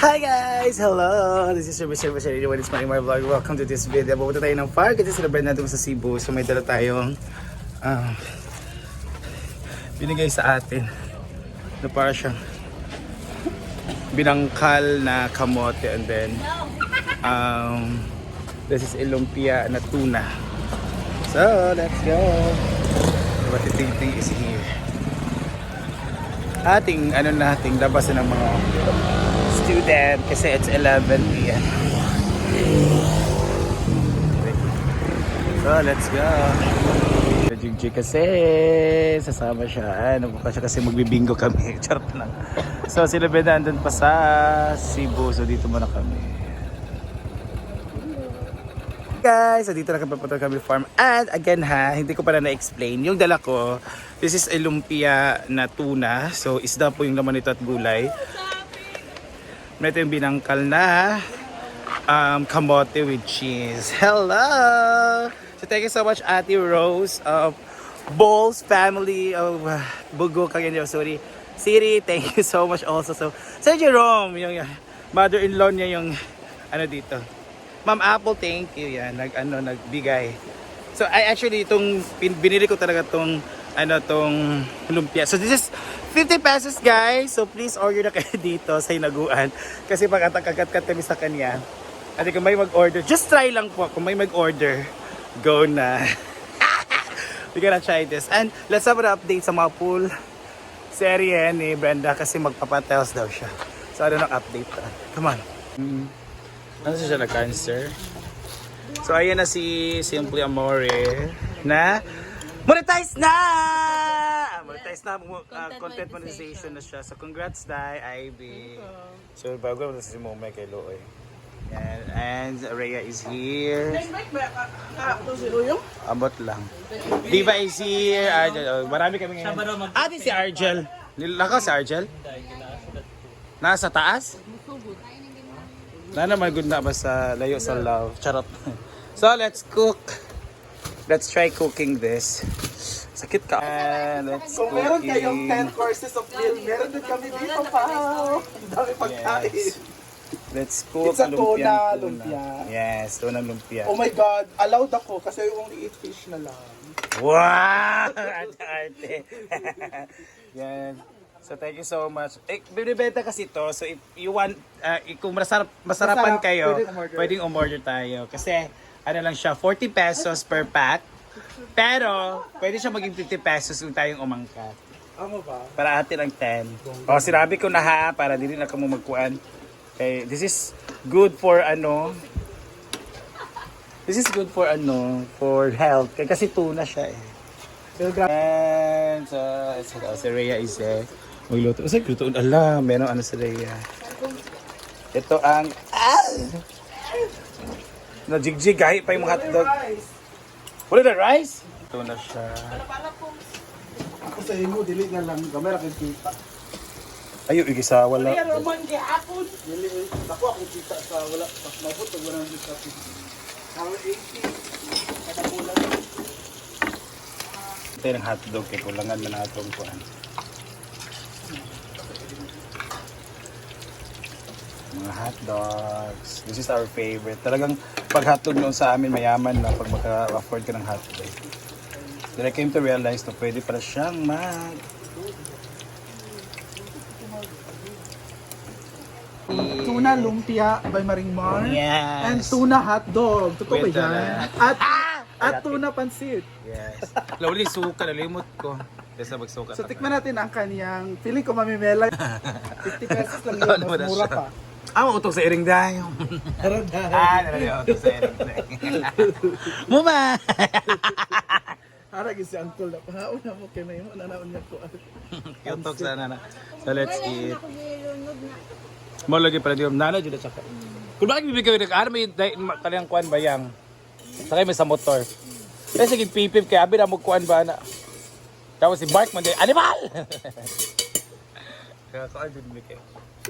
Hi guys! Hello! This is your Mr. Bashir. Anyone is my vlog. Welcome to this video. Pupunta tayo ng park kasi celebrate natin sa Cebu. So may dala tayong um, binigay sa atin na para siyang binangkal na kamote and then um, this is ilumpia na tuna. So, let's go! Matiting is here. Ating, ano nating labasan ng mga student kasi it's 11 p.m. So, let's go. Jigji kasi, sasama siya. Ano pa siya kasi magbibingo kami. Charot lang. So, sila Beda andun pa sa Cebu. So, dito muna kami. Guys, so dito na kami papunta kami farm. And again ha, hindi ko pala na-explain. Yung dala ko, this is a lumpia na tuna. So, isda po yung laman nito at gulay. Ito yung binangkal na um, kamote with cheese. Hello! So thank you so much Ate Rose of Bowles family of uh, Bugo Cagayan sorry. Siri, thank you so much also. So, Sir Jerome, yung mother-in-law niya yung ano dito. Ma'am Apple, thank you. Yan, nag, ano, nagbigay. So, I actually, itong, binili ko talaga tong, ano, tong lumpia. So, this is 50 pesos, guys. So, please order na kayo dito sa Hinaguan. Kasi pag atakakat kami sa kanya, at kung may mag-order, just try lang po. Kung may mag-order, go na. We're gonna try this. And let's have an update sa mga pool serye ni Brenda kasi magpapatels daw siya. So, ano nang update? Come on. Mm. Ano siya na cancer? So, ayan na si Simply Amore na monetize na! Monetize na. mo- ah, content monetization na siya. So, congrats, Dai, Ivy. So, bago na si Momay kay Looy. Yan. And Rhea is here. Abot lang. Diva is here. Argel. Oh, marami kami ngayon. Ate si Argel. Nilakaw si Argel? Nasa taas? Na naman good na ba sa layo sa love? Charot. So let's cook. Let's try cooking this. Sakit ka. And let's Kung meron kayong cooking. 10 courses of meal, meron din kami dito pa. Ang dami pagkain. Yes. Let's cook It's a tuna lumpia. Yes, tuna lumpia. Oh my God, allowed ako kasi only eat fish na lang. Wow! Arte-arte. Yan. So thank you so much. Eh, binibenta kasi to. So if you want, uh, kung masarap, masarapan Masarap, kayo, pwedeng umorder. pwedeng umorder tayo. Kasi ano lang siya, 40 pesos per pack. Pero, pwede siya maging 50 pesos kung tayong umangkat. Ano ba? Para atin ang 10. O, sinabi ko na ha, para dili na kamo magkuan. Okay, this is good for ano, this is good for ano, for health. Kaya kasi tuna siya eh. And so, so si Rhea is eh, magluto. Kasi luto, ala, meron ano si Rhea. Ito ang, ah! Najigjig, kahit pa yung mga hotdog. Wala na rice? Ito na siya. ako sa imo, dili na lang. Gamay ra kay kita. Ayaw, igisa, wala. Dili, eh. Ako ako kita sa wala. Pas mabot, pag wala nang kita. Our 80. Kada bulan. Ito yung hotdog, kaya kulangan na natong kuhan. Mga hotdogs. This is our favorite. Talagang pag hotdog noon sa amin, mayaman na pag maka-afford ka ng hotdog. Then I came to realize na pwede pala siyang mag... Tuna lumpia by Maring Mar. Yes. And tuna hotdog. Totoo ba Wait, yan? tala. At, at tuna pansit. Yes. Lawli suka, nalimot ko. Kesa magsuka. So tikman natin ang kaniyang, feeling ko mamimela. 50 pesos lang yun, mas mura pa. Ah, utok sa iring dayo. Ah, nalaliw utok sa iring dayo. Muma! harag si uncle na, pahaon na mo kay may mo, nanaon niya ko. Utok sa nana. So let's eat. Mo lagi pala diyo nana jud sa ka. Kung bakit bibigay ko ano may dai- ma- kanang kuan bayang. Sakay may sa motor. Kaya sige pipip kay abi na mo kuan ba na. Tapos si Bark man animal. Kaya ko ay bibigay kay.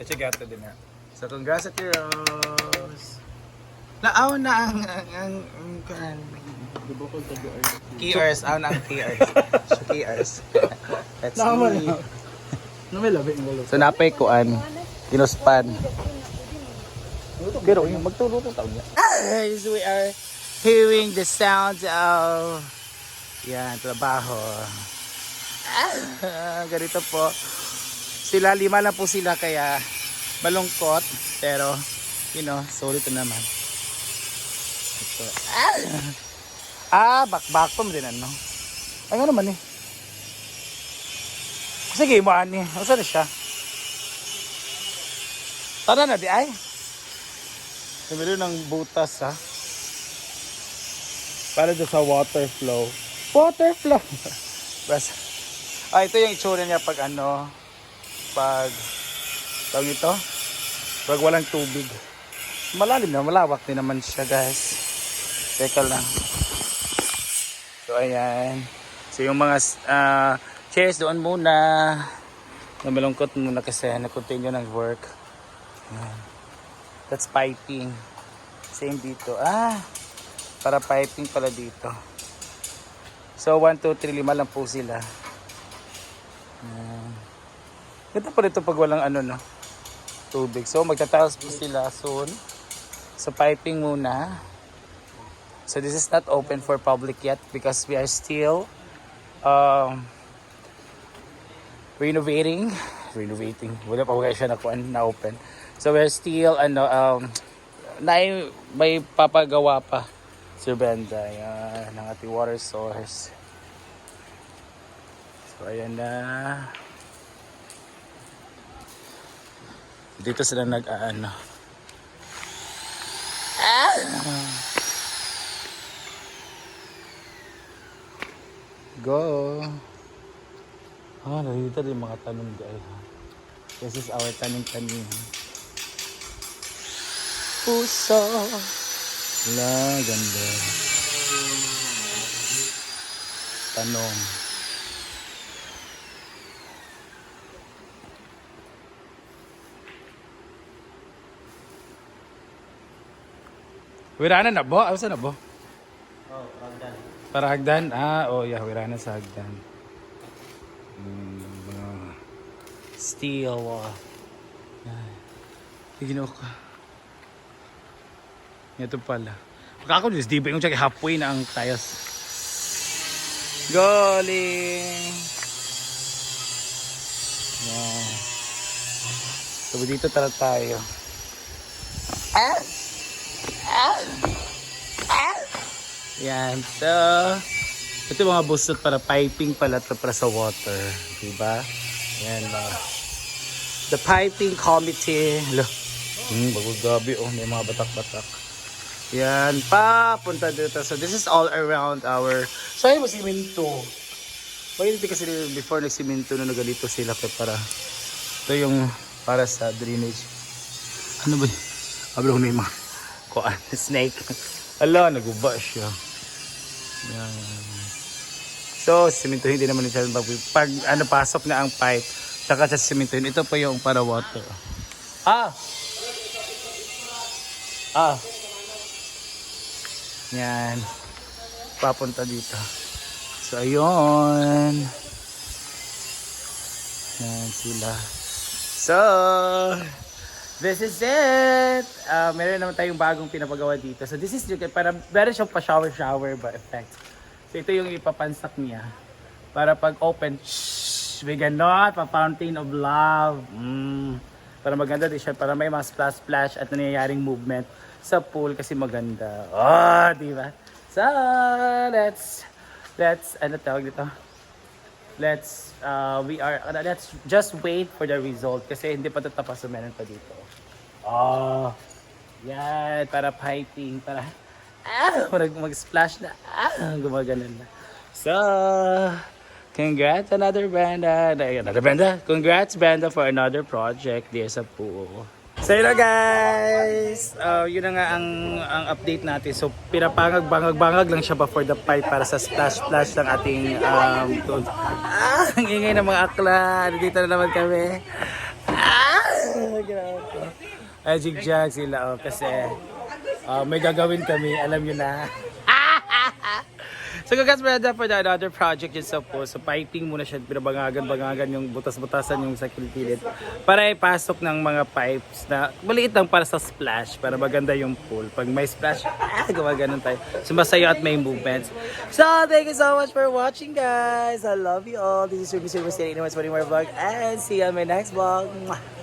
Kasi gato din na. So congrats at Rose. Naaw na ang ang ang, ang kuan. Keyers, aw na ang keyers. So keyers. Let's see. No, may labi ng. So napay kuan, kinuspan. Pero yung magturo ko taon niya. Guys, we are hearing the sound of yan, trabaho. Ah, ganito po. Sila, lima lang po sila kaya malungkot. Pero, you know, sorry to naman. Ito. Ah, ah bakbak pa mo din ano. Ay nga naman eh. Sige, mo ani. Asa na siya? Tara na di ay. Sabi ng butas ha. Para doon sa water flow. Water flow. Bas. Ah, ito yung itsura niya pag ano, pag, tawag ito, pag walang tubig. Malalim na, malawak din naman siya guys. Teka lang. So ayan. So yung mga ah, chairs doon muna. Namalungkot muna kasi na-continue ng work. Ayan. That's piping. Same dito. Ah, para piping pala dito. So 1, 2, 3, 5 lang po sila. Ayan. Ganda pa rito pag walang ano no, tubig. So magtatiles po sila soon. So piping muna. So this is not open for public yet because we are still um, renovating. Renovating. Wala pa wala siya na, na open. So we're still ano um na may papagawa pa Sir Brenda yan ng ating water source. So ayan na. Dito sila nag-aano. Go! Ah, nakikita din mga tanim guys. This is our tanim-tanim. Puso. La, ganda. Tanong. Wirana na bo? Asa na bo? Oh, Ragdan. Para hagdan? Ah, oh yeah, wirana sa hagdan. Mm, ah. steel. Uh, Tigino ka. Ito pala. Pagka ako just di ba yung check halfway na ang tayos. Galing! Wow. So dito tara tayo. Ah! Yan. So, ito yung mga busot para piping pala to para sa water. Diba? Yan ba. The piping committee. Lo. Hmm, bagong gabi oh. May mga batak-batak. Yan. Papunta dito. So, this is all around our... So, ayun mo siminto. Pwede kasi before nagsiminto na nagalito sila kaya para... Ito yung para sa drainage. Ano ba na yung mga kuan, snake. Ala, naguba siya. Yan. So, siminto hindi naman siya pag, pag ano pasok na ang pipe, saka sa siminto ito pa yung para water. Ah! Ah! Yan. Papunta dito. So, ayun. Yan sila. So, this is it. Uh, meron naman tayong bagong pinapagawa dito. So, this is yung, para, meron siyang pa-shower-shower ba effect. So, ito yung ipapansak niya. Para pag open, shhh, may ganon, pa-fountain of love. Mm. Para maganda din siya, para may mga splash-splash at nangyayaring movement sa pool kasi maganda. Oh, di ba? So, let's, let's, ano tawag dito? let's uh, we are let's just wait for the result kasi hindi pa tatapos meron pa dito. Oh. Yan, para piping, para ah, mag, mag-splash na. Ah, gumaganon na. So, congrats another Brenda. Another Brenda. Congrats Brenda for another project there sa pool. So yun guys, uh, yun na nga ang, ang update natin. So pinapangag-bangag-bangag lang siya ba for the pipe para sa splash-splash ng ating um, tool. Ah, ang ingay ng mga akla. Dito na naman kami. Ah, grabe. Ay, jigjag sila oh, kasi uh, may gagawin kami, alam nyo na. So gagas brother for the another project yun sa pool. So piping muna siya, binabangagan-bangagan yung butas-butasan yung sa kilid para ipasok ng mga pipes na maliit lang para sa splash, para maganda yung pool. Pag may splash, ah, gawa ganun tayo. So masaya at may movements. So thank you so much for watching guys. I love you all. This is Ruby Silver City. Anyways, for more vlog and see you on my next vlog. Mwah.